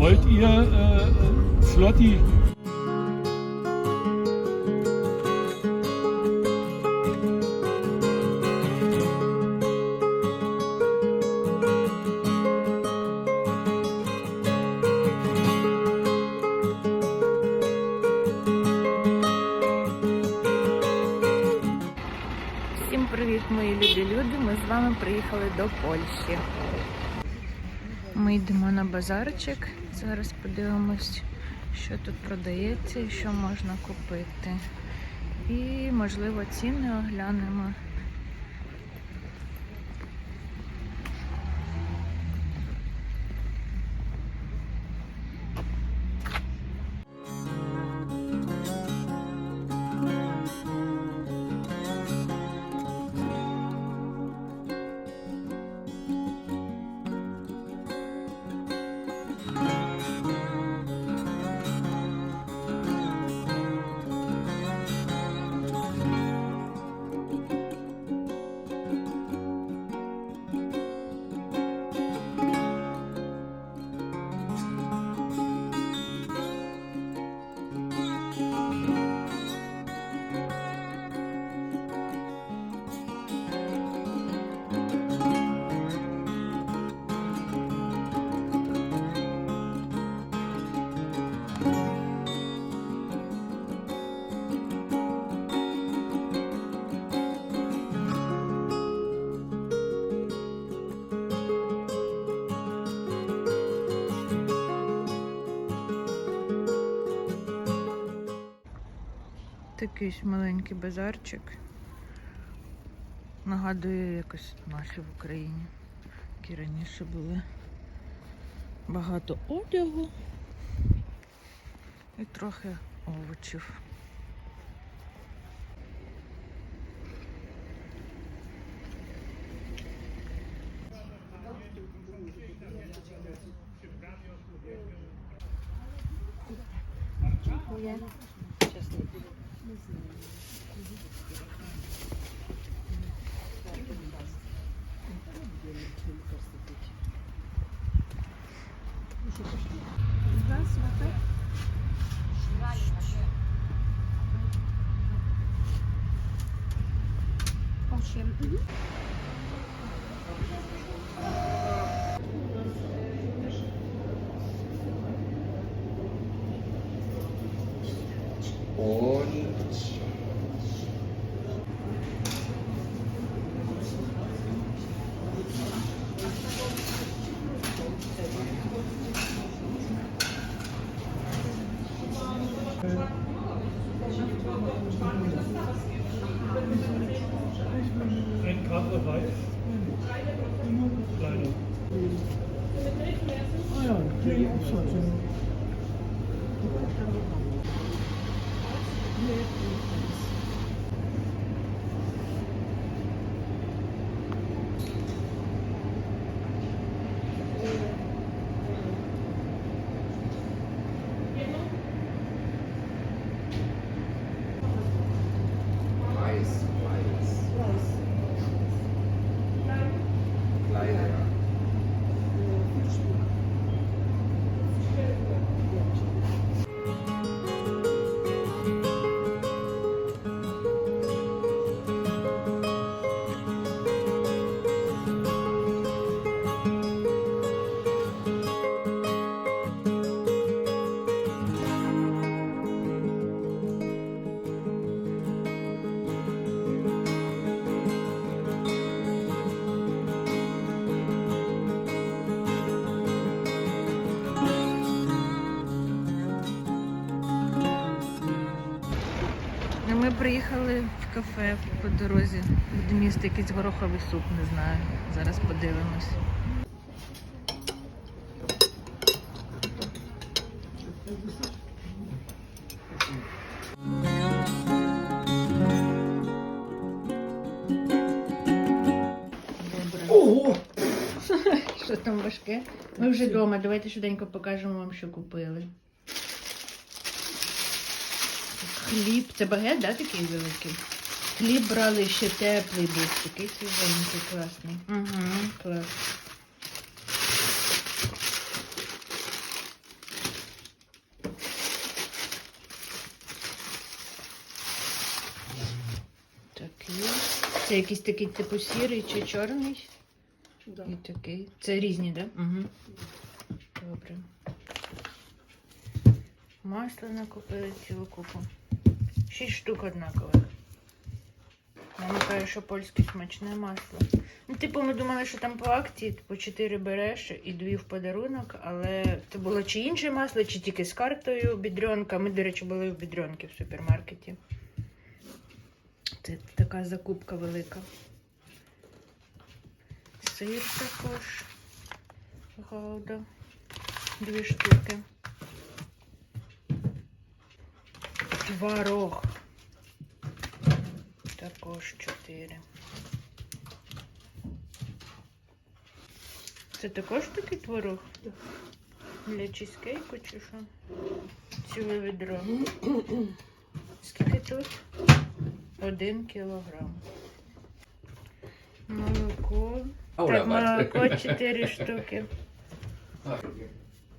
Wollt ihr äh, Flotti? Всім привіт, мої любі люди. Ми з вами приїхали до Польщі. Ми йдемо на базарчик. Зараз подивимось, що тут продається і що можна купити. І, можливо, ціни оглянемо. Такий ось маленький базарчик. Нагадує якось наші в Україні, які раніше були. Багато одягу і трохи овочів. Здравствуйте. Osiem. Mhm. O. Ein Kaffee Reis. Kleiner. А, ja, die Here it is. Приїхали в кафе по дорозі. Буде місто якийсь гороховий суп, не знаю. Зараз подивимось. Ого! що там важке. Ми вже вдома, давайте швиденько покажемо вам, що купили. Хліб, це багет, да, такий великий? Хліб брали ще теплий був, такий свіженький, класний. Угу, клас. Такий. Це якийсь такий типу сірий чи чорний? Да. І такий. Це різні, так? Да? Угу. Добре. Масло накупили цілу купу. Шість штук однакових. Мама каже, що польське смачне масло. Ну, типу, ми думали, що там по акції по 4 береш і дві в подарунок, але це було чи інше масло, чи тільки з картою бідрьонка. Ми, до речі, були в бідрьонки в супермаркеті. Це така закупка велика. Сир також. Гауда. Дві штуки. Творог. Також чотири. Це також такий творог? Для чизкейку чи що? Ціле відро. Скільки тут? Один кілограм. Молоко. Так, молоко 4 штуки.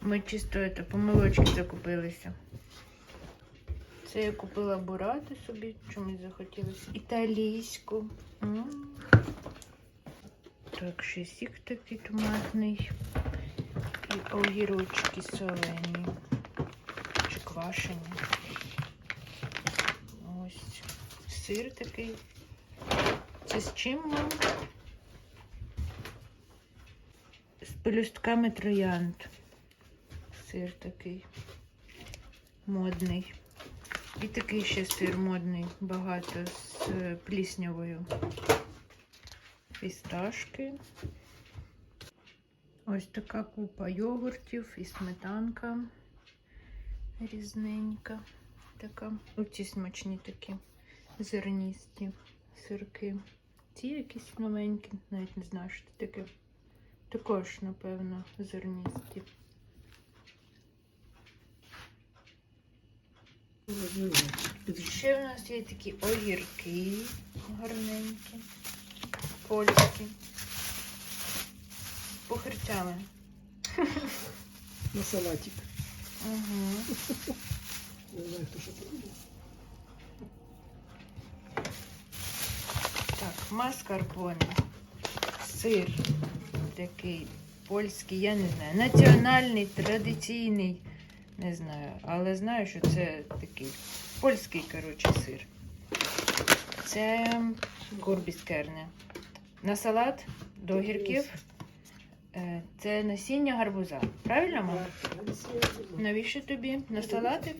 Ми чисто это, по молочці закупилися. Це я купила бурати собі, чомусь захотілося. Італійську. М. Так, ще сік такий томатний. І огірочки солені. Чи квашені. Ось. Сир такий. Це з чим? мам? З пелюстками троянд. Сир такий модний. І такий ще сир модний, багато з е, пліснявою. Фісташки. Ось така купа йогуртів і сметанка різненька. Така. Оці смачні такі зерністі сирки. Ці якісь новенькі, навіть не знаю, що це таке. Також, напевно, зерністі. Ще в нас є такі огірки гарненькі, польські. Похирчали. На салатик. Угу. Не знаю, хто що це. Так, маскарпоне. Сир такий польський, я не знаю. Національний, традиційний. Не знаю, але знаю, що це такий польський, коротше, сир. Це горбіскерне. На салат до огірків. Е, Це насіння гарбуза. Правильно, мама? Навіщо тобі? На салатик?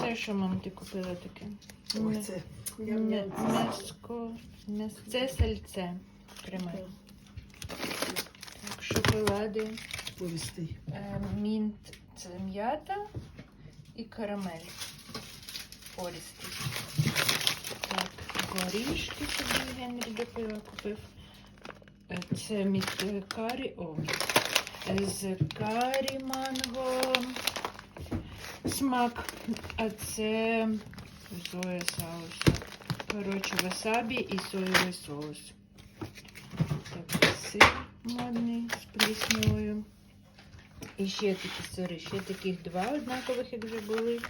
Це що, мам, ти купила таке? Ой, це. М'яско. Це сальце. Тримай. Так, шоколади. Повістий. Е, Мінт це м'ята і карамель. Пористий. Так, горішки собі Генрі допива купив. Е, Це міт е, карі. О, з карі манго. Смак. А це соя соус. Коротше, васабі і соєвий соус. Так, сир модний з пліснявою. І ще такі сири, ще таких два однакових, як вже були.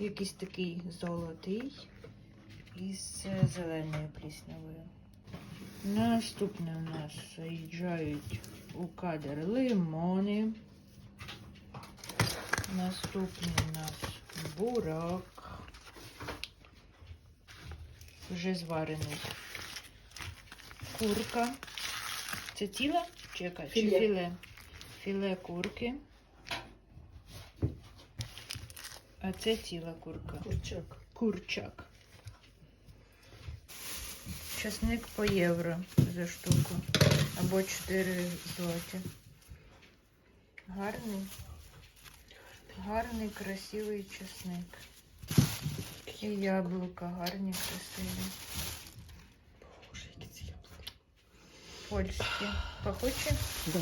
Якийсь такий золотий із е, зеленою пліснявою. Наступне у нас заїжджають у кадр лимони. Наступний у нас бурак. Вже зварений. Курка. Це ціла? Чи яка? Філе. Філе? Курки. А це ціла курка. Курчак. Курчак. Часник по євро за штуку. Або 4 злоті. Гарний. Гарний, красивий часник. І яблука гарні, красиві. Боже, які ці яблука. Польські. Пахучі? Да.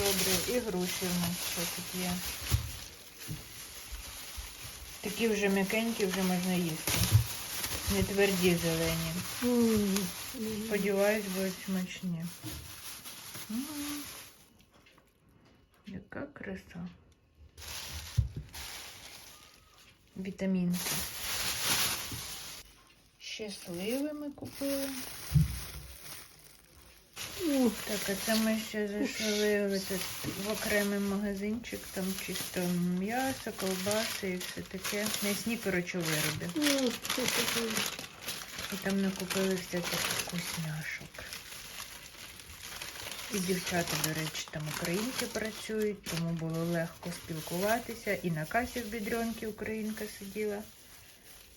Добре. І груші в нас що тут є. Такі вже м'якенькі, вже можна їсти. Не тверді зелені. Сподіваюсь, будуть смачні. Яка краса. Вітамінки. Щасливі ми купили. Так, а це ми ще зайшли в, этот, в окремий магазинчик, там чисто м'ясо, колбаси і все таке. М'ясні, коротше, вироби. І там накупили всяких вкусняшок. І дівчата, до речі, там українці працюють, тому було легко спілкуватися. І на касі в бідрьонки українка сиділа.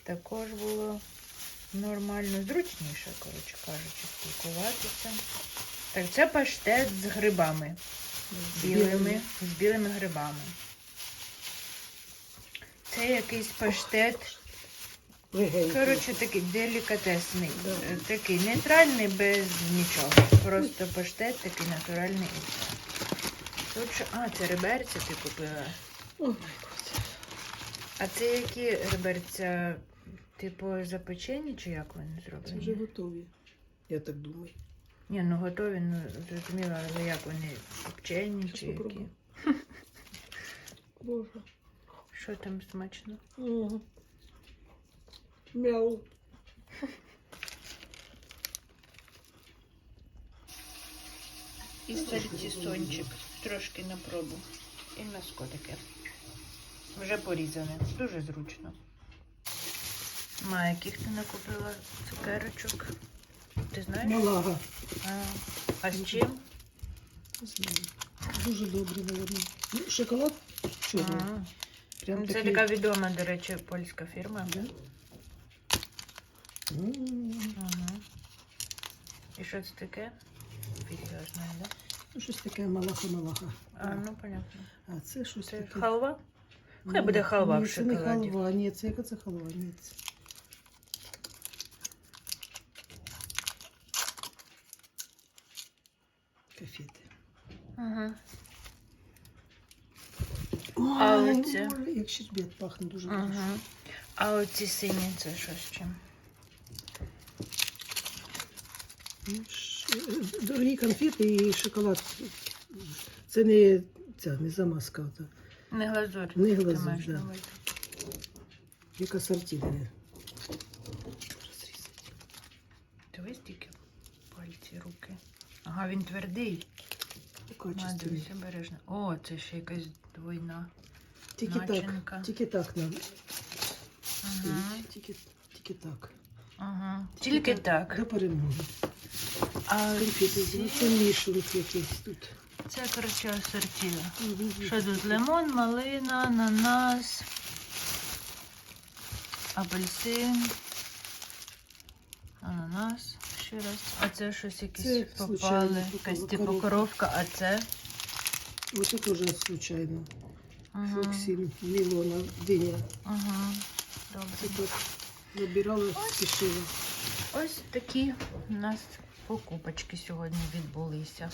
Також було нормально, зручніше, коротше кажучи, спілкуватися. Так, це паштет з грибами. Білими, з білими грибами. Це якийсь паштет Коротше, такий делікатесний. Такий нейтральний без нічого. Просто паштет такий натуральний і все. Тут що. А, це реберця ти купила. Ой, А це які реберця? Типу запечені чи як вони Це вже готові. Я так думаю. Ні, ну готові, ну зрозуміло, але як вони копчені чи які? Боже. Що там смачно? Ага. Мяу. І сальтісончик. Трошки на пробу. І м'яско таке. Вже порізане. Дуже зручно. Ма, яких ти накупила цукерочок? Ти знаєш? Малага. А, а з чим? Не знаю. Дуже добре, мабуть. Ну, шоколад чорний. А, Прям Це такий. така відома, до речі, польська фірма. Да? М, Ага. І що це таке? Фіг його знає, да? Ну, щось таке малаха-малаха. А, ну понятно. А це щось Це таке. халва? Хай буде халва ні, в це не шоколаді. халва, ні, це яка це халва, ні. Це... Конфети. Ага. Ой, оце? Боже, як щербет пахне дуже добре. Ага. А оці сині це що з чим? Ну, Дорогі конфети і шоколад. Це не ця, не замазка. Ота. Не глазурь. Не ти глазурь, маєш да. на увазі. Як асортировані. Дивись тільки пальці, руки. Ага, він твердий. Качественні. Надуйся обережно. О, це ще якась двойна. Тільки начинка. так, тільки так нам. Ага. Тільки, тільки так. Ага. Тільки так. До перемоги. А це мішанки якісь тут. це, коротше, асортіла. Що тут? Лимон, малина, ананас, апельсин, ананас. Ще раз. А це щось якісь Це попали. случайно, Якась типу коробка. коровка, а це. Оце теж случайно. Ага. Фоксі, Мілона, диня. Ага. Добре. Це так набирали, спішили. Ось такі у нас покупочки сьогодні відбулися.